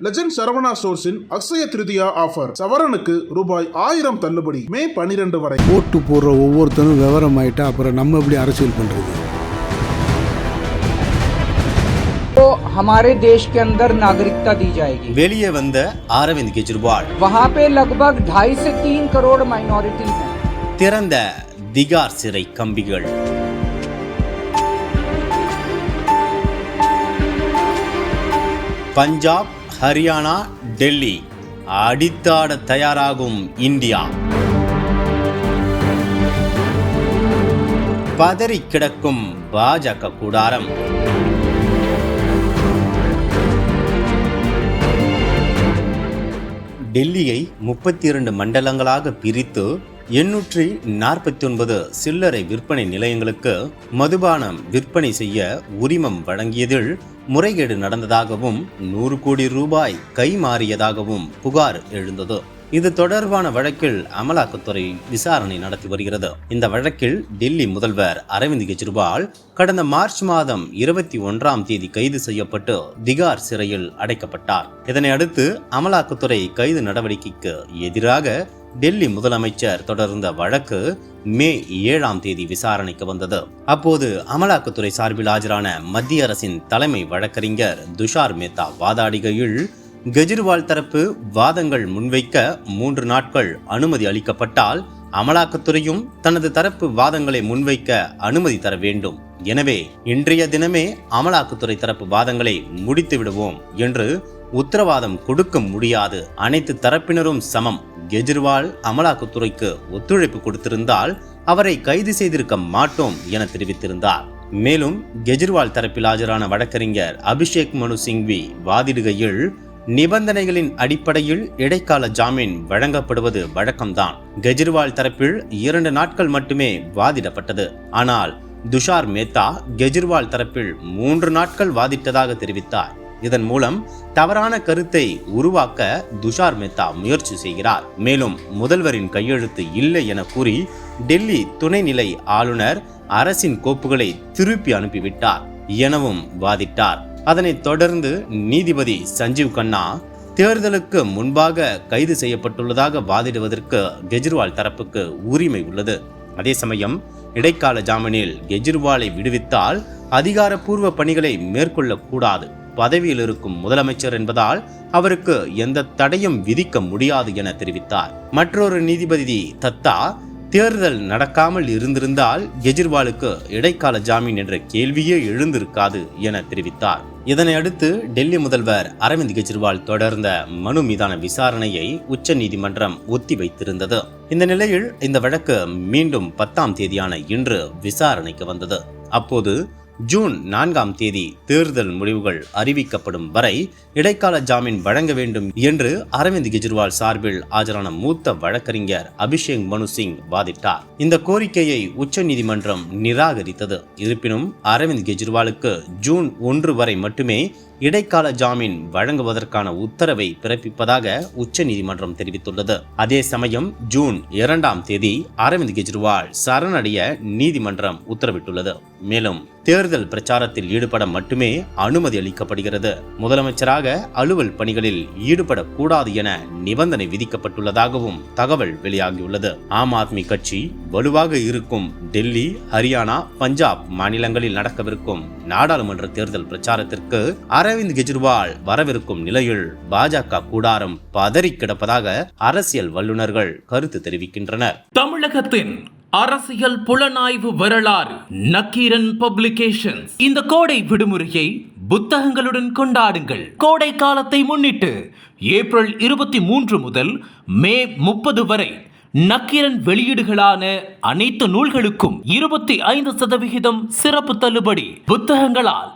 Legend Saravana ஸ்டோர்ஸின் Akshaya Tritiya offer சவரனுக்கு ரூபாய் ஆயிரம் தள்ளுபடி மே பனிரெண்டு வரை ஓட்டு போடுற ஒவ்வொருத்தரும் விவரம் ஆயிட்டா அப்புறம் நம்ம எப்படி அரசியல் பண்றது तो हमारे देश के अंदर नागरिकता दी जाएगी வெளியே வந்த அரவிந்த் கெஜ்ரிவால் वहाँ पे लगभग ढाई से तीन करोड़ माइनॉरिटीज हैं திறந்த திகார் சிறை கம்பிகள் பஞ்சாப் ஹரியானா டெல்லி. அடித்தாட தயாராகும் இந்தியா. பதறி கிடக்கும் பாஜக கூடாரம். டெல்லியை முப்பத்தி இரண்டு மண்டலங்களாக பிரித்து எண்ணூற்றி நாற்பத்தி ஒன்பது சில்லறை விற்பனை நிலையங்களுக்கு மதுபானம் விற்பனை செய்ய உரிமம் வழங்கியதில் முறைகேடு நடந்ததாகவும் நூறு கோடி ரூபாய் கைமாறியதாகவும் புகார் எழுந்தது. இது தொடர்பான வழக்கில் அமலாக்கத்துறை விசாரணை நடத்தி வருகிறது. இந்த வழக்கில் டெல்லி முதல்வர் அரவிந்த் கெஜ்ரிவால் கடந்த மார்ச் மாதம் இருபத்தி ஒன்றாம் தேதி கைது செய்யப்பட்டு திகார் சிறையில் அடைக்கப்பட்டார். இதனை அடுத்து அமலாக்கத்துறை கைது நடவடிக்கைக்கு எதிராக டெல்லி முதலமைச்சர் தொடர்ந்த வழக்கு மே ஏழாம் தேதி விசாரணைக்கு வந்தது. அப்போது அமலாக்கத்துறை சார்பில் ஆஜரான மத்திய அரசின் தலைமை வழக்கறிஞர் துஷார் மேத்தா வாதாடுகையில் கெஜ்ரிவால் தரப்பு வாதங்கள் முன்வைக்க மூன்று நாட்கள் அனுமதி அளிக்கப்பட்டால் அமலாக்கத்துறையும் தனது தரப்பு வாதங்களை முன்வைக்க அனுமதி தர வேண்டும். எனவே இன்றைய தினமே அமலாக்கத்துறை தரப்பு வாதங்களை முடித்து விடுவோம் என்று உத்தரவாதம் கொடுக்க முடியாது. அனைத்து தரப்பினரும் சமம். கெஜ்ரிவால் அமலாக்கத்துறைக்கு ஒத்துழைப்பு கொடுத்திருந்தால் அவரை கைது செய்திருக்க மாட்டோம் என தெரிவித்திருந்தார். மேலும் கெஜ்ரிவால் தரப்பில் ஆஜரான வழக்கறிஞர் அபிஷேக் மனு சிங்வி வாதிடுகையில் நிபந்தனைகளின் அடிப்படையில் இடைக்கால ஜாமீன் வழங்கப்படுவது வழக்கம்தான். கெஜ்ரிவால் தரப்பில் இரண்டு நாட்கள் மட்டுமே வாதிடப்பட்டது. ஆனால் துஷார் மேத்தா கெஜ்ரிவால் தரப்பில் மூன்று நாட்கள் வாதிட்டதாக தெரிவித்தார். இதன் மூலம் தவறான கருத்தை உருவாக்க துஷார் மேத்தா முயற்சி செய்கிறார். மேலும் முதல்வரின் கையெழுத்து இல்லை என கூறி டெல்லி துணைநிலை ஆளுநர் அரசின் கோப்புகளை திருப்பி அனுப்பிவிட்டார் எனவும் வாதிட்டார். அதனைத் தொடர்ந்து நீதிபதி சஞ்சீவ் கண்ணா தேர்தலுக்கு முன்பாக கைது செய்யப்பட்டுள்ளதாக வாதிடுவதற்கு கெஜ்ரிவால் தரப்புக்கு உரிமை உள்ளது. அதே சமயம் இடைக்கால ஜாமீனில் கெஜ்ரிவாலை விடுவித்தால் அதிகாரப்பூர்வ பணிகளை மேற்கொள்ளக்கூடாது. பதவியில் இருக்கும் முதலமைச்சர் என்பதால் அவருக்கு எந்த தடையும் விதிக்க முடியாது என தெரிவித்தார். மற்றொரு நீதிபதி தத்தா தேர்தல் நடக்காமல் இருந்திருந்தால் கெஜ்ரிவாலுக்கு இடைக்கால ஜாமீன் என்ற கேள்வியே எழுந்திருக்காது என தெரிவித்தார். இதனை அடுத்து டெல்லி முதல்வர் அரவிந்த் கெஜ்ரிவால் தொடர்ந்த மனு மீதான விசாரணையை உச்சநீதிமன்றம் ஒத்திவைத்திருந்தது. இந்த நிலையில் இந்த வழக்கு மீண்டும் பத்தாம் தேதியான இன்று விசாரணைக்கு வந்தது. அப்போது ஜூன் நான்காம் தேதி தேர்தல் முடிவுகள் அறிவிக்கப்படும் வரை இடைக்கால ஜாமீன் வழங்க வேண்டும் என்று அரவிந்த் கெஜ்ரிவால் சார்பில் ஆஜரான மூத்த வழக்கறிஞர் அபிஷேக் மனு சிங் வாதிட்டார். இந்த கோரிக்கையை உச்சநீதிமன்றம் நிராகரித்தது. இருப்பினும் அரவிந்த் கெஜ்ரிவாலுக்கு ஜூன் ஒன்று வரை மட்டுமே இடைக்கால ஜாமீன் வழங்குவதற்கான உத்தரவை பிறப்பிப்பதாக உச்சநீதிமன்றம் தெரிவித்துள்ளது. அதே சமயம் ஜூன் இரண்டாம் தேதி அரவிந்த் கெஜ்ரிவால் சரணடைய நீதிமன்றம் உத்தரவிட்டுள்ளது. மேலும் தேர்தல் பிரச்சாரத்தில் ஈடுபட மட்டுமே அனுமதி அளிக்கப்படுகிறது. முதலமைச்சராக அலுவல் பணிகளில் ஈடுபடக்கூடாது என நிபந்தனை விதிக்கப்பட்டுள்ளதாகவும் தகவல் வெளியாகியுள்ளது. ஆம் ஆத்மி கட்சி வலுவாக இருக்கும் டெல்லி ஹரியானா பஞ்சாப் மாநிலங்களில் நடக்கவிருக்கும் நாடாளுமன்ற தேர்தல் பிரச்சாரத்திற்கு அரவிந்த் கெஜ்ரிவால் வரவிருக்கும் நிலையில் பாஜக கூடாரம் பதறி கிடப்பதாக அரசியல் வல்லுநர்கள் கருத்து தெரிவிக்கின்றனர். தமிழகத்தின் அரசியல் புலனாய்வு வரலாறு நக்கீரன் பப்ளிகேஷன்ஸ். இந்த கோடை விடுமுறையை புத்தகங்களுடன் கொண்டாடுங்கள். கோடை காலத்தை முன்னிட்டு ஏப்ரல் இருபத்தி மூன்று முதல் மே முப்பது வரை நக்கீரன் வெளியீடுகளான அனைத்து நூல்களுக்கும் இருபத்தி ஐந்து சதவிகிதம் சிறப்பு தள்ளுபடி புத்தகங்களால்